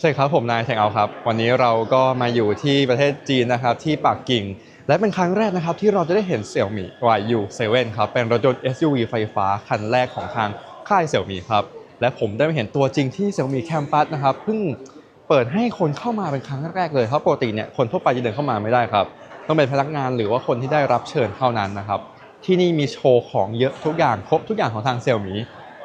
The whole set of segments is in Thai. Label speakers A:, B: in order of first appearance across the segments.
A: ใช่ครับผมนายแทงเอาครับ วันนี้เราก็มาอยู่ที่ประเทศจีนนะครับที่ปักกิ่ง และเป็นครั้งแรกนะครับที่เราจะได้เห็น Xiaomi YU7 ครับเป็นรถยนต์ SUV ไฟฟ้าคันแรกของทางค่าย Xiaomi ครับและผมได้มาเห็นตัวจริงที่ Xiaomi Campus นะครับเพิ่งเปิดให้คนเข้ามาเป็นครั้งแรกเลยเพราะปกติเนี่ยคนทั่วไปจะเดินเข้ามาไม่ได้ครับ ต้องเป็นพนักงานหรือว่าคนที่ได้รับเชิญเท่านั้นนะครับที่นี่มีโชว์ของเยอะทุกอย่างครบทุกอย่างของทาง Xiaomi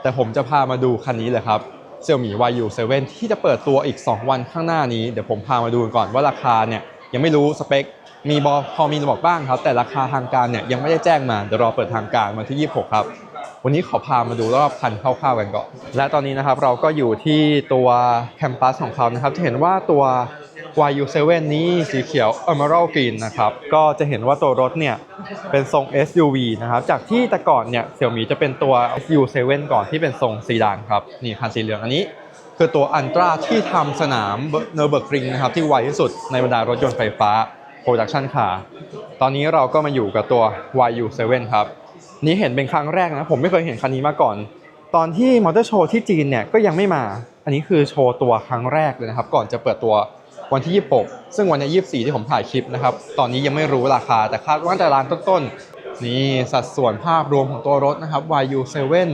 A: แต่ผมจะพามาดูคันนี้เลยครับ Xiaomi YU7 ที่จะเปิดตัวอีก 2 วันข้างหน้านี้ เดี๋ยวผมพามาดูก่อนว่าราคาเนี่ยยังไม่รู้สเปค มีบอพอมีบอกบ้างครับ แต่ราคาทางการเนี่ยยังไม่ได้แจ้งมา เดี๋ยวรอเปิดทางการวันที่ 26 ครับ วันนี้ขอพามาดูรอบคันคร่าวๆกันก่อน และตอนนี้นะครับเราก็อยู่ที่ตัวแคมปัสของเขานะครับจะเห็นว่าตัว YU7 นี้สีเขียว Emerald Green นะครับ ก็จะเห็นว่าตัวรถเนี่ยเป็นทรง SUV นะครับ จากที่แต่ก่อนเนี่ยเสี่ยมีจะเป็นตัว SU7 ก่อนที่เป็นทรงซีดานครับนี่คันสีเหลืองอันนี้คือตัวอันตราที่ทำสนามเนอร์เบิร์กริงนะครับที่ไวที่สุดในบรรดารถยนต์ไฟฟ้า Production Car ตอนนี้เราก็มาอยู่กับตัว YU7 ครับ นี่เห็นเป็นครั้งแรกนะผมไม่เคยเห็นคันนี้มาก่อน ตอนที่มอเตอร์โชว์ที่จีนเนี่ยก็ยังไม่มา อันนี้คือโชว์ตัวครั้งแรกเลยนะครับ ก่อนจะเปิดตัว วันที่ 26 ซึ่งวันที่24 ที่ผมถ่ายคลิปนะครับ ตอนนี้ยังไม่รู้ราคา แต่คาดว่าจะร้านต้นๆ นี่สัดส่วนภาพรวมของตัวรถนะครับ YU7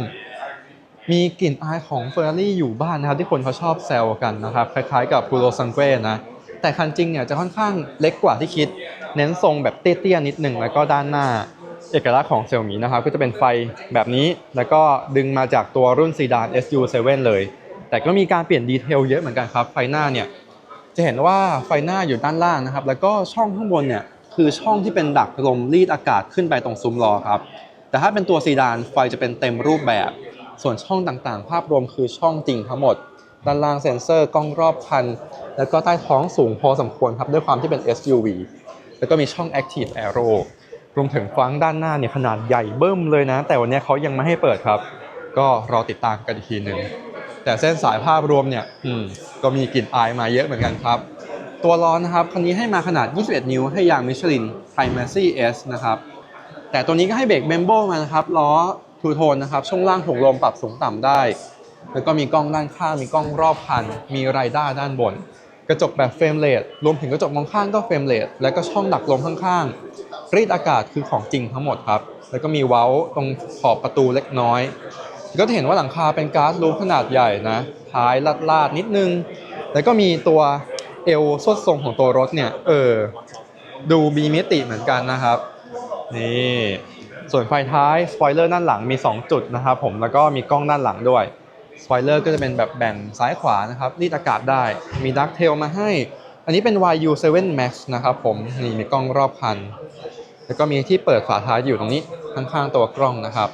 A: มีกลิ่นอายของ Ferrari อยู่บ้านนะครับที่คนเขาชอบแซวกันนะครับ คล้ายๆกับ p u r o s a n g u e นะ แต่คันจริงเนี่ยจะค่อนข้างเล็กกว่าที่คิด เน้นทรงแบบเตี้ยๆนิดหนึ่งแล้วก็ด้านหน้า เอกลักษณ์ของ Xiaomi นะครับก็จะเป็นไฟแบบนี้ แล้วก็ดึงมาจากตัวรุ่นซีดาน SU7 เลย แต่ก็มีการเปลี่ยนดีเทลเยอะเหมือนกันครับ ไฟหน้าเนี่ย จะเห็นว่าไฟหน้าอยู่ด้านล่างนะครับ แล้วก็ช่องข้างบนเนี่ยคือช่องที่เป็นดักลมรีดอากาศขึ้นไปตรงซุ้มล้อครับ แต่ถ้าเป็นตัวซีดานไฟจะเป็นเต็มรูปแบบ ส่วนช่องต่างๆ ภาพรวมคือช่องจริงทั้งหมด ด้านล่างเซ็นเซอร์กล้องรอบคัน แล้วก็ใต้ท้องสูงพอสมควรครับด้วยความที่เป็น SUV แล้วก็มีช่อง Active Aero รวมถึงฟังก์ด้านหน้าเนี่ยขนาดใหญ่เบิ้มเลยนะ แต่วันนี้เขายังไม่ให้เปิดครับ ก็รอติดตามกันอีกทีหนึ่ง แต่เส้นสายภาพรวมเนี่ยอืมก็มีกลิ่นอายมาเยอะเหมือนกันครับ ตัวล้อนะครับคันนี้ให้มาขนาด 21 นิ้วให้ยางมิชลิน Primacy S นะครับแต่ตัวนี้ก็ให้เบรกเบมโบมานะครับล้อทูโทนนะครับช่วงล่างถุงลมปรับสูงต่ำได้ แล้วก็มีกล้องด้านข้าง มีกล้องรอบคัน มีไรด้าร์ด้านบน กระจกแบบเฟรมเลสรวมถึงกระจกมองข้างก็เฟรมเลสแล้วก็ช่องดักลมข้างๆรีดอากาศคือของจริงทั้งหมดครับ แล้วก็มีเว้าตรงขอบประตูเล็กน้อย ก็จะเห็นว่าหลังคาเป็นก๊าซรูฟขนาดใหญ่นะท้ายลาดลาดๆนิดนึง แล้วก็มีตัวเอวสดทรงของตัวรถเนี่ย เออ ดูมีมิติเหมือนกันนะครับ นี่ส่วนไฟท้ายสปอยเลอร์ด้านหลังมี 2 จุดนะครับผมแล้วก็มีกล้องด้านหลังด้วยสปอยเลอร์ก็จะเป็นแบบแบ่งซ้ายขวานะครับรีดอากาศได้มีดักเทลมาให้ อันนี้เป็น YU7 Max นะครับผมนี่มีกล้องรอบคัน แล้วก็มีที่เปิดฝาท้ายอยู่ตรงนี้ข้างๆตัวกล้องนะครับ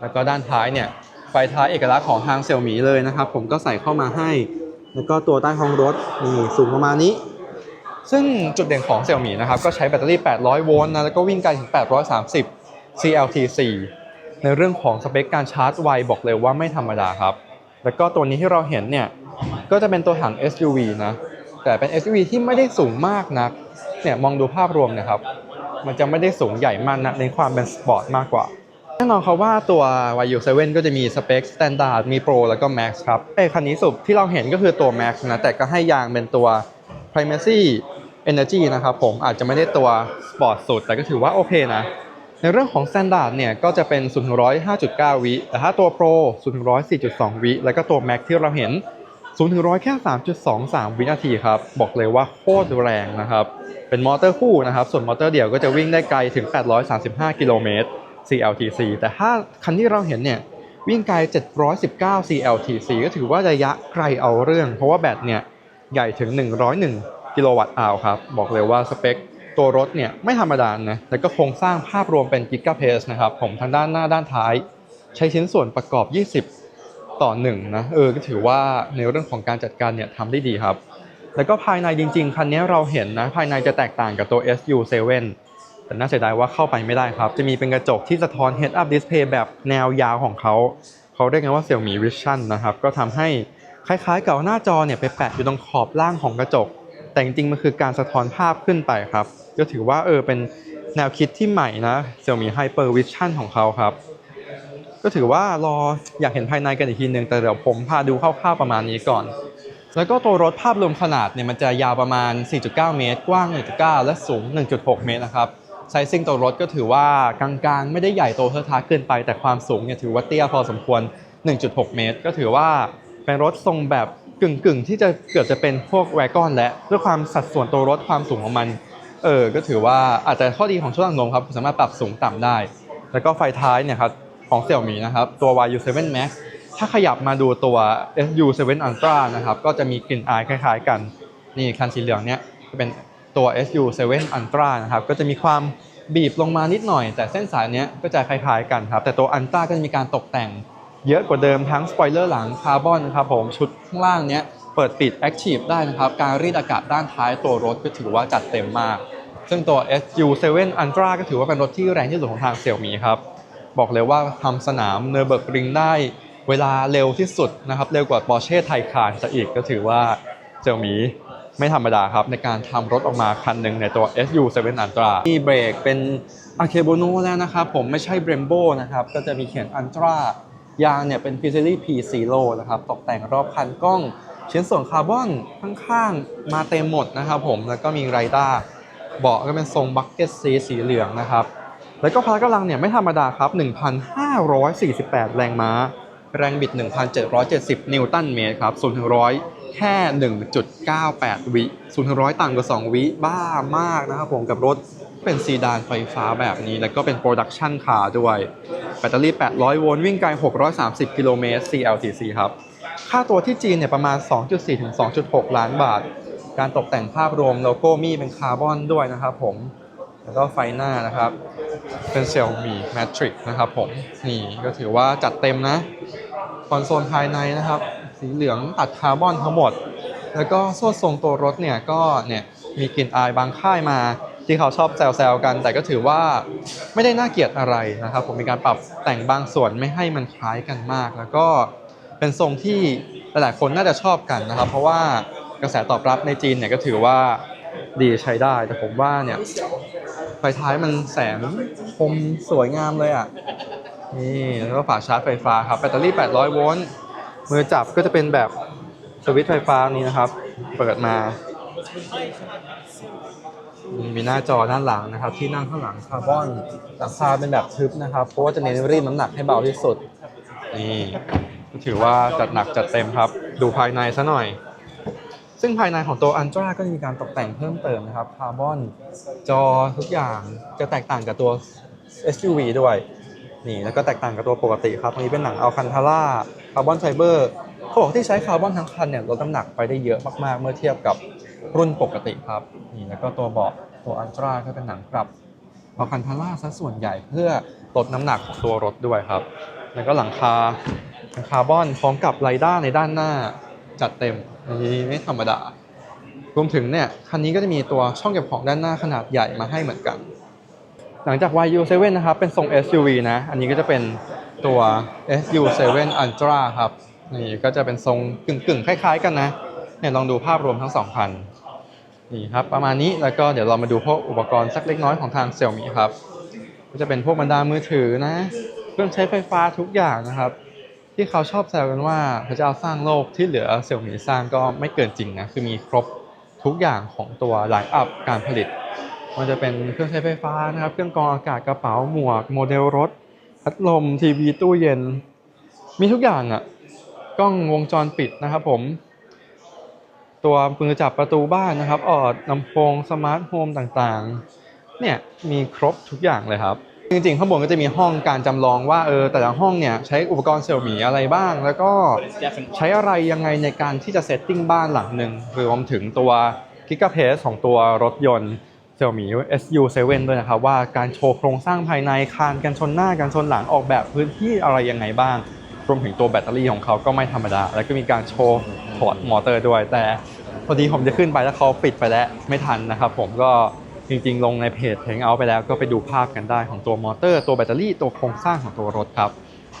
A: แล้วก็ด้านท้ายเนี่ยไฟท้ายเอกลักษณ์ของทางเซี่ยมีเลยนะครับ ผมก็ใส่เข้ามาให้ แล้วก็ตัวใต้ท้องรถนี่สูงประมาณนี้ ซึ่งจุดเด่นของ Xiaomi นะครับก็ใช้แบตเตอรี่ 800 โวลต์นะแล้วก็วิ่งไกลถึง 830 CLTC ในเรื่องของสเปคการชาร์จไวบอกเลยว่าไม่ธรรมดาครับ แล้วก็ตัวนี้ที่เราเห็นเนี่ยก็จะเป็นตัวถัง SUV นะ แต่เป็น SUV ที่ไม่ได้สูงมากนัก เนี่ยมองดูภาพรวมนะครับ มันจะไม่ได้สูงใหญ่มากนะในความเป็นสปอร์ตมากกว่า แน่นอนครับว่าตัว YU7 ก็จะมีสเปค Standard มี Pro แล้วก็ Max ครับเอ้ยคันนี้สุดที่เราเห็นก็คือตัว Max นะ แต่ก็ให้ยางเป็นตัว Primacy Energy นะครับผมอาจจะไม่ได้ตัวสปอร์ตสุด แต่ก็ถือว่าโอเคนะ ในเรื่องของ Standard เนี่ยก็จะเป็น0 1 5.9 วิ แต่ถ้าตัว Pro 0 1 4.2 วิ แล้วก็ตัว Max ที่เราเห็น0 1แค่ 3.23 วินาทีครับ บอกเลยว่าโคตรแรงนะครับ เป็นมอเตอร์คู่นะครับ ส่วนมอเตอร์เดี่ยวก็จะวิ่งได้ไกลถึง 835 กิโลเมตร CLTC แต่ถ้าคันที่เราเห็นเนี่ยวิ่งไกล 719 CLTC ก็ถือว่าระยะไกลเอาเรื่อง เพราะว่าแบตเนี่ยใหญ่ถึง 101 กิโลวัตต์อาวครับ บอกเลยว่าสเปคตัวรถเนี่ยไม่ธรรมดานะแล้วก็โครงสร้างภาพรวมเป็น Giga Pace นะครับผมทางด้านหน้าด้านท้าย ใช้ชิ้นส่วนประกอบ 20 ต่อ1นะเออก็ถือว่าในเรื่องของการจัดการเนี่ยทำได้ดีครับ แล้วก็ภายในจริง ๆ คันนี้เราเห็นนะภายในจะแตกต่างกับตัว SU7 แต่น่าเสียดายว่าเข้าไปไม่ได้ครับ จะมีเป็นกระจกที่สะท้อน Head Up Display แบบแนวยาวของเขาเขาเรียกกันว่า Xiaomi Vision นะครับ ก็ทำให้คล้ายๆกับหน้าจอเนี่ยไปแปะอยู่ตรงขอบล่างของกระจก แต่จริงๆมันคือการสะท้อนภาพขึ้นไปครับ ก็ถือว่าเออเป็นแนวคิดที่ใหม่นะ Xiaomi Hyper Vision ของเขาครับ ก็ถือว่ารออยากเห็นภายในกันอีกทีนึง แต่เดี๋ยวผมพาดูคร่าวๆประมาณนี้ก่อน แล้วก็ตัวรถภาพรวมขนาดเนี่ยมันจะยาวประมาณ 4.9 เมตร กว้าง 1.9 และสูง 1.6 เมตรนะครับ ไซซิ่งตัวรถก็ถือว่ากลางๆ ไม่ได้ใหญ่โตเทอะทะเกินไป แต่ความสูงเนี่ยถือว่าเตี้ยพอสมควร 1.6 เมตร ก็ถือว่าเป็นรถทรงแบบกึ่งๆ ที่จะเกือบจะเป็นพวกแวกอนและด้วยความสัดส่วนตัวรถความสูงของมัน เออ ก็ถือว่าอาจจะข้อดีของช่วงล่างลมครับสามารถปรับสูงต่ำได้ แล้วก็ไฟท้ายเนี่ยครับของเสี่ยมีนะครับตัว YU7 Max ถ้าขยับมาดูตัว SU7 Ultra นะครับก็จะมีกลิ่นอายคล้าย ๆ กันนี่คันสีเหลืองเนี่ยจะเป็น ตัว SU7 Ultra นะครับก็จะมีความบีบลงมานิดหน่อย แต่เส้นสายเนี้ยก็จะคล้ายๆกันครับ แต่ตัว Ultra ก็จะมีการตกแต่งเยอะกว่าเดิมทั้งสปอยเลอร์หลังคาร์บอนนะครับผมชุดข้างล่างเนี้ยเปิดปิด Active ได้นะครับ การรีดอากาศด้านท้ายตัวรถก็ถือว่าจัดเต็มมาก ซึ่งตัว SU7 Ultra ก็ถือว่าเป็นรถที่แรงที่สุดของทางเสี่ยมี่ครับ บอกเลยว่าทำสนามเนอร์เบิร์กริงได้เวลาเร็วที่สุดนะครับ เร็วกว่า Porsche Taycan จะอีกก็ถือว่าเสี่ยมี่ ไม่ธรรมดาครับ ในการทำรถออกมาคันหนึ่งในตัว SU7 Ultra ที่เบรกเป็น a k e b o n o แล้วนะครับ ผมไม่ใช่ Brembo นะครับ ก็จะมีเขียน Ultra ยางเนี่ยเป็น p i z z e r i P Zero นะครับตกแต่งรอบคันกล้องชิ้นส่วนคาร์บอนข้างๆ มาเต็มหมดนะครับผมแล้วก็มีไรด้าเบาะก็เป็นทรงบักเก็ตซีสีเหลืองนะครับ แล้วก็พละกำลังเนี่ยไม่ธรรมดาครับ 1,548 แรงม้า แรงบิด 1,770 นิวตันเมตรครับ0ถึง100 แค่ 1.98 วิ0ถึง100 ต่างกว่า 2 วิบ้ามากนะครับผมกับรถเป็นซีดานไฟฟ้าแบบนี้ แล้วก็เป็นโปรดักชันคาร์ด้วย แบตเตอรี่ 800 โวลต์ วิ่งไกล 630 กิโลเมตร CLTC ครับ ค่าตัวที่จีนเนี่ยประมาณ 2.4 ถึง 2.6 ล้านบาท การตกแต่งภาพรวมโลโก้มีเป็นคาร์บอนด้วยนะครับผม แล้วก็ไฟหน้านะครับ เป็นเซลมีแมทริกนะครับผม นี่ก็ถือว่าจัดเต็มนะ คอนโซลภายในนะครับ สีเหลืองตัดคาร์บอนทั้งหมด แล้วก็โซ่ทรงตัวรถเนี่ยก็เนี่ยมีกลิ่นอายบางค่ายมาที่เขาชอบแซวๆกัน แต่ก็ถือว่าไม่ได้น่าเกลียดอะไรนะครับ ผมมีการปรับแต่งบางส่วนไม่ให้มันคล้ายกันมาก แล้วก็เป็นทรงที่หลายๆคนน่าจะชอบกันนะครับ เพราะว่ากระแสตอบรับในจีนเนี่ยก็ถือว่าดีใช้ได้ แต่ผมว่าเนี่ย ไฟท้ายมันแสงคมสวยงามเลยอะ นี่แล้วก็ฝาชาร์จไฟฟ้าครับแบตเตอรี่ 800 โวลต์มือจับก็จะเป็นแบบสวิตช์ไฟฟ้านี้นะครับ เปิดมามีหน้าจอด้านหลังนะครับ ที่นั่งข้างหลังคาร์บอนหลังคาเป็นแบบทึบนะครับ เพราะว่าจะเน้นรีดน้ำหนักให้เบาที่สุด นี่ถือว่าจัดหนักจัดเต็มครับ ดูภายในซะหน่อย ซึ่งภายในของตัว Ultra ก็จะมีการตกแต่งเพิ่มเติมนะครับคาร์บอนจอทุกอย่างจะแตกต่างกับตัว SUV ด้วย นี่แล้วก็แตกต่างกับตัวปกติครับอันนี้เป็นหนังอัลคันทาร่าคาร์บอนไฟเบอร์เขาบอกที่ใช้คาร์บอนทั้งคันเนี่ยลดน้ำหนักไปได้เยอะมากๆ เมื่อเทียบกับรุ่นปกติครับนี่แล้วก็ตัวเบาะตัวอัลตร้าก็เป็นหนังกลับอัลคันทาร่าซะส่วนใหญ่เพื่อลดน้ำหนักของตัวรถด้วยครับ แล้วก็หลังคาคาร์บอนพร้อมกับไรด้าในด้านหน้า จัดเต็มอันนี้ไม่ธรรมดารวมถึงเนี่ยคันนี้ก็จะมีตัวช่องเก็บของด้านหน้าขนาดใหญ่มาให้เหมือนกัน หลังจาก YU7 นะครับ เป็นทรง SUV นะ อันนี้ก็จะเป็นตัว SU7 Ultra ครับนี่ก็จะเป็นทรงกึ่งๆ คล้ายๆ กันนะเนี่ยลองดูภาพรวมทั้งสองคันนี่ครับประมาณนี้แล้วก็เดี๋ยวเรามาดูพวกอุปกรณ์สักเล็กน้อยของทาง Xiaomi ครับ ก็จะเป็นพวกบรรดามือถือนะ เครื่องใช้ไฟฟ้าทุกอย่างนะครับ ที่เขาชอบแซวกันว่าพระเจ้าสร้างโลกที่เหลือเสี่ยวหมีสร้างก็ไม่เกินจริงนะคือมีครบทุกอย่างของตัวไลน์อัพการผลิต มันจะเป็นเครื่องใช้ไฟฟ้านะครับเครื่องกรองอากาศกระเป๋าหมวก โมเดลรถพัดลมทีวีตู้เย็น มีทุกอย่างอะ่ะกล้องวงจรปิดนะครับผม ตัวมือจับประตูบ้านนะครับ ออดลำโพงสมาร์ทโฮมต่างๆ เนี่ยมีครบทุกอย่างเลยครับ จริงๆ ข้างบนก็จะมีห้องการจำลองว่าเออแต่ละห้องเนี่ยใช้อุปกรณ์เซี่ยหมีอะไรบ้าง แล้วก็ใช้อะไรยังไงในการที่จะเซตติ้งบ้านหลังหนึ่งรวมถึงตัวกิกะเพสของตัวรถยนต์ Xiaomi SU7 ด้วยนะครับว่าการโชว์โครงสร้างภายในคานกันชนหน้ากันชนหลังออกแบบพื้นที่อะไรยังไงบ้าง รวมถึงตัวแบตเตอรี่ของเขาก็ไม่ธรรมดา แล้วก็มีการโชว์ถอดมอเตอร์ด้วย แต่พอดีผมจะขึ้นไปแล้วเขาปิดไปแล้วไม่ทันนะครับผมก็ จริงๆ ลงในเพจเพลงเอาไปแล้วก็ไปดูภาพกันได้ของตัวมอเตอร์ ตัวแบตเตอรี่ตัวโครงสร้างของตัวรถครับ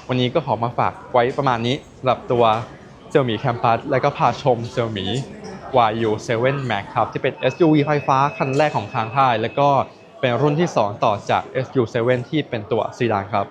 A: วันนี้ก็ขอมาฝากไว้ประมาณนี้สำหรับตัวเซี่ยมี่แคมปัสและก็พาชม Xiaomi YU7 Max ครับ ที่เป็น SUV ไฟฟ้าคันแรกของทางค่าย แล้วก็เป็นรุ่นที่ 2 ต่อจาก SU7 ที่เป็นตัวซีดานครับ